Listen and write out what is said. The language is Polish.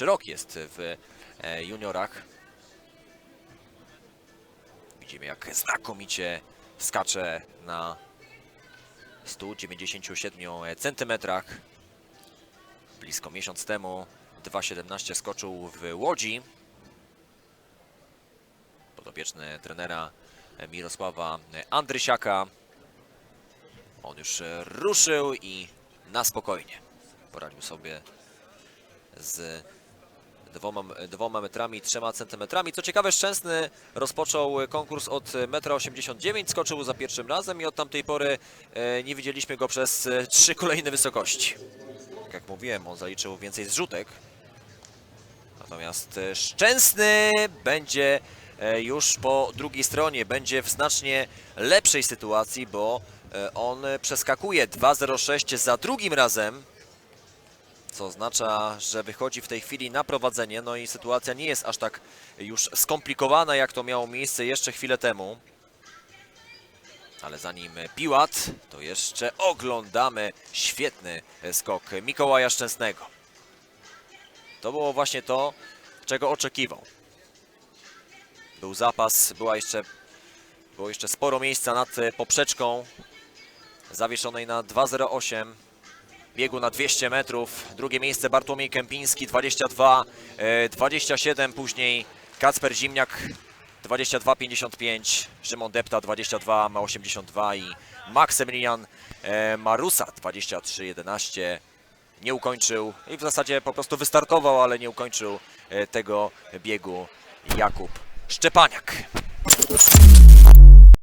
pierwszy rok jest w e, juniorach. Widzimy jak znakomicie skacze na 197 centymetrach. Blisko miesiąc temu 2,17 skoczył w Łodzi. Podopieczny trenera Mirosława Andrysiaka. On już ruszył i na spokojnie poradził sobie z dwoma, dwoma metrami trzema centymetrami. Co ciekawe, Szczęsny rozpoczął konkurs od 1,89 m, skoczył za pierwszym razem i od tamtej pory e, nie widzieliśmy go przez e, trzy kolejne wysokości. Tak jak mówiłem, on zaliczył więcej zrzutek. Natomiast e, Szczęsny będzie już po drugiej stronie, będzie w znacznie lepszej sytuacji, bo on przeskakuje 2,06 za drugim razem co oznacza, że wychodzi w tej chwili na prowadzenie, no i sytuacja nie jest aż tak już skomplikowana, jak to miało miejsce jeszcze chwilę temu. Ale zanim Piłat, to jeszcze oglądamy świetny skok Mikołaja Szczęsnego. To było właśnie to, czego oczekiwał. Był zapas, była jeszcze, było jeszcze sporo miejsca nad poprzeczką zawieszonej na 2.08 biegu na 200 metrów. Drugie miejsce Bartłomiej Kępiński 22, e, 27, później Kacper Zimniak 22,55, Szymon Depta 22, ma 82 i Maksymilian e, Marusa 23,11. Nie ukończył i w zasadzie po prostu wystartował, ale nie ukończył e, tego biegu Jakub Szczepaniak.